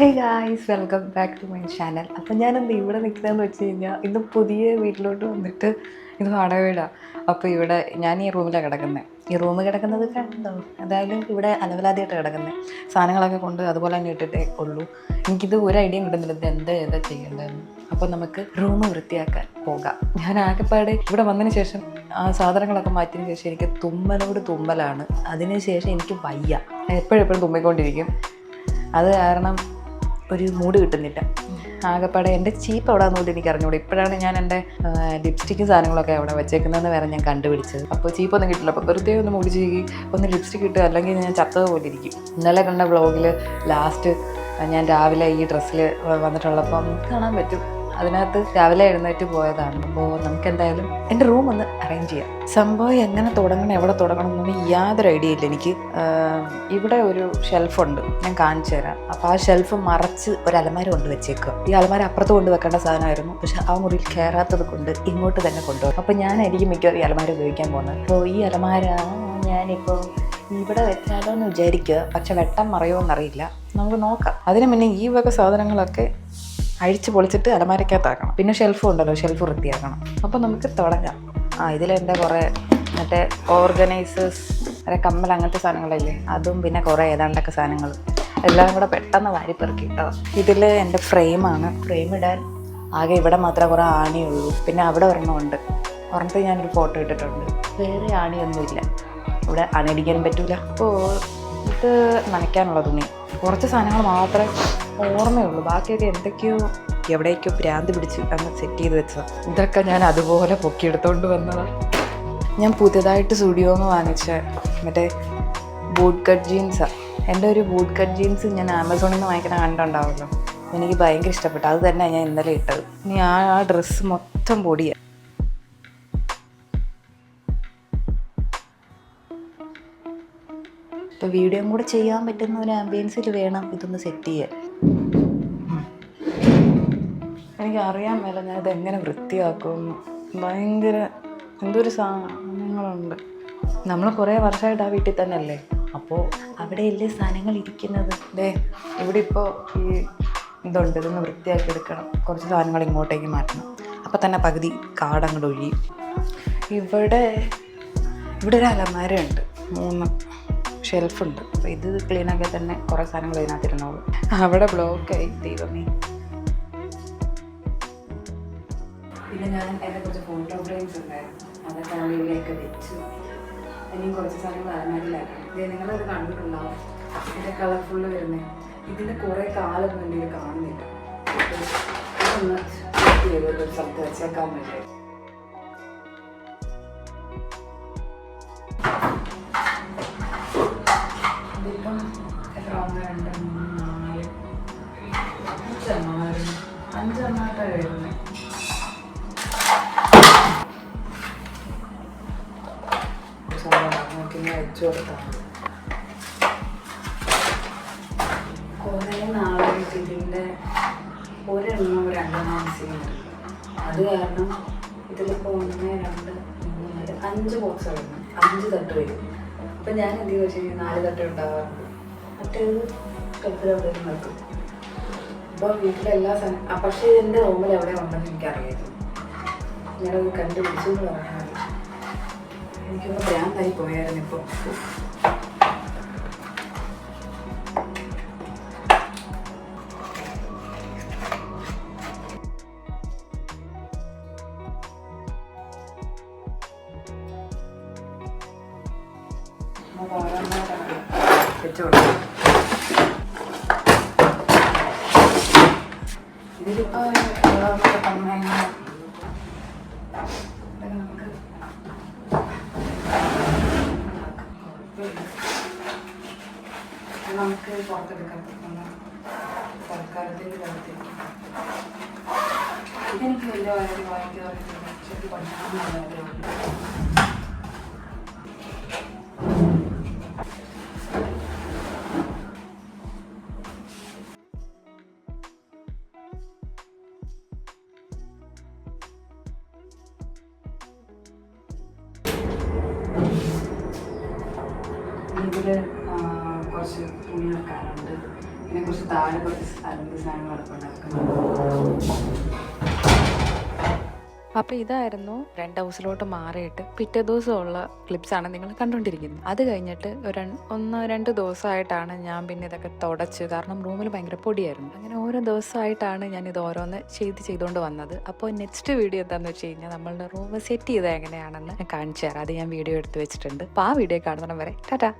Hey guys welcome back to my channel അപ്പം ഞാനെന്ത് ഇവിടെ നിൽക്കുന്നതെന്ന് വെച്ച് കഴിഞ്ഞാൽ ഇന്ന് പുതിയ വീട്ടിലോട്ട് വന്നിട്ട് ഇത് വാടക വീടാണ് അപ്പോൾ ഇവിടെ ഞാൻ ഈ റൂമിലാണ് കിടക്കുന്നത് ഈ റൂം കിടക്കുന്നത് കണ്ടോ? എന്തായാലും ഇവിടെ അലവലാതിയായിട്ട് കിടക്കുന്നത് സാധനങ്ങളൊക്കെ കൊണ്ട് അതുപോലെ തന്നെ ഇട്ടിട്ടേ ഉള്ളൂ. എനിക്കിത് ഒരു ഐഡിയ കിട്ടുന്നില്ല ഇത് എന്താ ഏതാ ചെയ്യേണ്ടതെന്ന്. അപ്പോൾ നമുക്ക് റൂം വൃത്തിയാക്കാൻ പോകാം. ഞാൻ ആകെപ്പാടെ ഇവിടെ വന്നതിന് ശേഷം ആ സാധനങ്ങളൊക്കെ മാറ്റിയതിന് ശേഷം എനിക്ക് തുമ്മലോട് തുമ്മലാണ്. അതിന് ശേഷം എനിക്ക് വയ്യ. എപ്പോഴെപ്പോഴും തുമ്മിക്കൊണ്ടിരിക്കും. അത് കാരണം ഒരു മൂഡ് കിട്ടുന്നില്ല. ആകെപ്പാടെ എന്റെ ചീപ്പ് അവിടെ പോലും എനിക്ക് അറിഞ്ഞൂടെ. ഇപ്പോഴാണ് ഞാൻ എന്റെ ലിപ്സ്റ്റിക്കും സാധനങ്ങളൊക്കെ അവിടെ വെച്ചേക്കുന്നതെന്ന് വേറെ ഞാൻ കണ്ടുപിടിച്ചത്. അപ്പോൾ ചീപ്പൊന്നും കിട്ടില്ല. അപ്പോൾ വെറുതെ ഒന്ന് മൂടി ചെയ്യി ഒന്ന് ലിപ്സ്റ്റിക് കിട്ടുക അല്ലെങ്കിൽ ഞാൻ ചത്തത് പോലെ ഇരിക്കും. ഇന്നലെ കണ്ട വ്ളോഗിൽ ലാസ്റ്റ് ഞാൻ രാവിലെ ഈ ഡ്രസ്സിൽ വന്നിട്ടുള്ളപ്പം കാണാൻ പറ്റും. അതിനകത്ത് രാവിലെ എഴുന്നേറ്റ് പോയതാണ്. അപ്പോൾ നമുക്ക് എന്തായാലും എന്റെ റൂം ഒന്ന് അറേഞ്ച് ചെയ്യാം. സംഭവം എങ്ങനെ തുടങ്ങണം എവിടെ തുടങ്ങണം എന്നൊന്നും യാതൊരു ഐഡിയ ഇല്ല എനിക്ക്. ഇവിടെ ഒരു ഷെൽഫുണ്ട് ഞാൻ കാണിച്ചു തരാം. അപ്പോൾ ആ ഷെൽഫ് മറച്ച് ഒരു അലമാര കൊണ്ട് വെച്ചേക്കുക. ഈ അലമാര അപ്പുറത്ത് കൊണ്ട് വെക്കേണ്ട സാധനമായിരുന്നു. പക്ഷെ ആ മുറിയിൽ കയറാത്തത് കൊണ്ട് ഇങ്ങോട്ട് തന്നെ കൊണ്ടുപോകും. അപ്പോൾ ഞാനായിരിക്കും മിക്കവാറും ഈ അലമാര ഉപയോഗിക്കാൻ പോകുന്നത്. അപ്പോൾ ഈ അലമാര ഞാനിപ്പോൾ ഇവിടെ വെച്ചാലോ എന്ന് വിചാരിക്കുക. പക്ഷെ വെട്ടം മറയോ എന്നറിയില്ല. നമുക്ക് നോക്കാം. അതിന് മുന്നേ ഈ വക സാധനങ്ങളൊക്കെ അഴിച്ച് പൊളിച്ചിട്ട് അലമാരക്കകത്താക്കണം. പിന്നെ ഷെൽഫും ഉണ്ടല്ലോ ഷെൽഫ് വൃത്തിയാക്കണം. അപ്പോൾ നമുക്ക് തുടങ്ങാം. ആ ഇതിലെന്റെ കുറേ മറ്റേ ഓർഗനൈസേഴ്സ് അല്ലെ കമ്മൽ അങ്ങനത്തെ സാധനങ്ങളല്ലേ? അതും പിന്നെ കുറേ ഏതാണ്ടൊക്കെ സാധനങ്ങൾ എല്ലാം കൂടെ പെട്ടെന്ന് വാരിപ്പെറുക്കി കേട്ടോ ഇതിൽ എന്റെ ഫ്രെയിമാണ് ഫ്രെയിം ഇടാൻ ആകെ ഇവിടെ മാത്രമേ കുറേ ആണിയുള്ളൂ പിന്നെ അവിടെ ഒരെണ്ണമുണ്ട് ഒരെണ്ണത്തിൽ ഞാനൊരു ഫോട്ടോ ഇട്ടിട്ടുണ്ട്. വേറെ ആണിയൊന്നുമില്ല. ഇവിടെ അണിയടിക്കാനും പറ്റൂല. അപ്പോൾ ഇത് നനയ്ക്കാനുള്ള തുണി. കുറച്ച് സാധനങ്ങൾ മാത്രമേ ഓർമ്മയുള്ളൂ. ബാക്കിയൊക്കെ എന്തൊക്കെയോ എവിടേക്കോ ഭ്രാന്ത് പിടിച്ച് അങ്ങ് സെറ്റ് ചെയ്ത് വെച്ചതാണ് ഇതൊക്കെ ഞാൻ അതുപോലെ പൊക്കിയെടുത്തോണ്ട് വന്നതാണ് ഞാൻ പുതിയതായിട്ട് സ്റ്റുഡിയോ എന്ന് വാങ്ങിച്ച മറ്റേ ബൂട്ട് കട്ട് ജീൻസാണ് എന്റെ ഒരു ബൂട്ട് കട്ട് ജീൻസ് ഞാൻ ആമസോണിൽ നിന്ന് വാങ്ങിക്കണ കണ്ടുണ്ടാവുമല്ലോ. എനിക്ക് ഭയങ്കര ഇഷ്ടപ്പെട്ടു. അത് തന്നെ ഞാൻ ഇന്നലെ ഇട്ടത്. ഇനി ആ ആ ഡ്രസ്സ് മൊത്തം പൊടിയാണ് ഇപ്പോൾ വീഡിയോയും കൂടെ ചെയ്യാൻ പറ്റുന്ന ഒരു ആംബിയൻസിൽ വേണം ഇതൊന്ന് സെറ്റ് ചെയ്യാൻ. എനിക്ക് അറിയാൻ മേല ഞാൻ ഇതെങ്ങനെ വൃത്തിയാക്കും. ഭയങ്കര എന്തൊരു സാധനങ്ങളുണ്ട്. നമ്മൾ കുറേ വർഷമായിട്ട് ആ വീട്ടിൽ തന്നെ അല്ലേ അപ്പോൾ അവിടെയല്ലേ സാധനങ്ങൾ ഇരിക്കുന്നത്? ദേ ഇവിടെ ഇപ്പോൾ ഈ ഇതുണ്ട്. ഇതൊന്ന് വൃത്തിയാക്കി എടുക്കണം. കുറച്ച് സാധനങ്ങൾ ഇങ്ങോട്ടേക്ക് മാറ്റണം. അപ്പോൾ തന്നെ പകുതി കാടങ്ങോട്ട് ഒഴി ഇവിടെ ഇവിടെ ഒരു അലമാരയുണ്ട്. മൂന്ന് ഷെൽഫുണ്ട് അപ്പോൾ ഇത് ക്ലീനാക്കിയാൽ തന്നെ കുറേ സാധനങ്ങൾ ഇതിനകത്തിരുന്നോളൂ. അവിടെ ബ്ലോക്കായി ദൈവമേ. പിന്നെ ഞാൻ എന്റെ കുറച്ച് ഫോട്ടോ ഫ്രെയിംസ് ഉണ്ടായിരുന്നു അതൊക്കെ അളിയിലേക്ക് വെച്ചു. ഇനിയും കുറച്ച് സാധനങ്ങൾ അലമാരിലാക്കണം ഇത് നിങ്ങളത് കണ്ടിട്ടുണ്ടാവും ഇതിന്റെ കളർഫുള്ള് വരുന്നത് ഇതിന്റെ കുറേ കാലം എന്റെ കാണുന്നില്ല. ഒന്ന് ഇതൊന്ന് സെറ്റ് ചെയ്ത് ഒരു സ്ഥലത്ത് വെച്ചേക്കാൻ വേണ്ടി. ഇതിപ്പം വരുന്നു. വരുന്നത് വെച്ചു കൊടുക്കാം കുറേ നാളായിട്ട് ഇതിന്റെ ഒരെണ്ണം രണ്ടെണ്ണം മിസ്സിങ് അത് കാരണം ഇതിലിപ്പോൾ ഒന്ന് രണ്ട് മൂന്ന് നാല് അഞ്ച് ബോക്സ് വരുന്നു അഞ്ച് തട്ട് വരും. അപ്പം ഞാൻ എന്ത് ചെയ്യുക വെച്ചാൽ നാല് തട്ട് ഉണ്ടാവാറുണ്ട്. മറ്റേത് കെട്ടിലവിടെ നിൽക്കും അപ്പോൾ വീട്ടിലെല്ലാ സാധനം പക്ഷേ എന്റെ റൂമിൽ എവിടെ ഉണ്ടെന്ന് എനിക്കറിയായിരുന്നു ഞാനത് കണ്ടുപിടിച്ചു എന്ന് പറഞ്ഞാൽ എനിക്കൊന്ന് ഭ്രാന്തായി പോയായിരുന്നു ഇപ്പോൾ വെച്ചു കൊടുക്കാം ഇതിലിപ്പോൾ ಸಕ್ಕರೆ ಹಾಕಬೇಕಾಗ್ತದೆ ತರಕಾರಿದಲ್ಲಿ ಬರುತ್ತೆ ಇದಕ್ಕೆ ಎಲ್ಲ ವಾಯಿತು ಚಟ್ಟಿ ಪಡ್ಕೊಂಡು Thank you. താഴെ കുറച്ച് അലമ്പ് സാധനങ്ങളൊക്കെ അപ്പോൾ ഇതായിരുന്നു രണ്ട് ഹൗസിലോട്ട് മാറിയിട്ട് പിറ്റേ ദിവസമുള്ള ആണ് നിങ്ങൾ കണ്ടുകൊണ്ടിരിക്കുന്നത്. അത് കഴിഞ്ഞിട്ട് ഒരു ഒന്ന് രണ്ട് ദിവസമായിട്ടാണ് ഞാൻ പിന്നെ ഇതൊക്കെ തുടച്ച് കാരണം റൂമിൽ ഭയങ്കര പൊടിയായിരുന്നു. അങ്ങനെ ഓരോ ദിവസമായിട്ടാണ് ഞാൻ ഇത് ഓരോന്ന് ചെയ്ത് ചെയ്തുകൊണ്ട് വന്നത്. അപ്പോൾ നെക്സ്റ്റ് വീഡിയോ എന്താണെന്ന് വെച്ച് കഴിഞ്ഞാൽ നമ്മളുടെ റൂം സെറ്റ് ചെയ്ത് എങ്ങനെയാണെന്ന് ഞാൻ കാണിച്ചു തരാം. അത് ഞാൻ വീഡിയോ എടുത്ത് വെച്ചിട്ടുണ്ട്. അപ്പോൾ ആ വീഡിയോ കാണുന്നിടം വരെ ടാറ്റാ!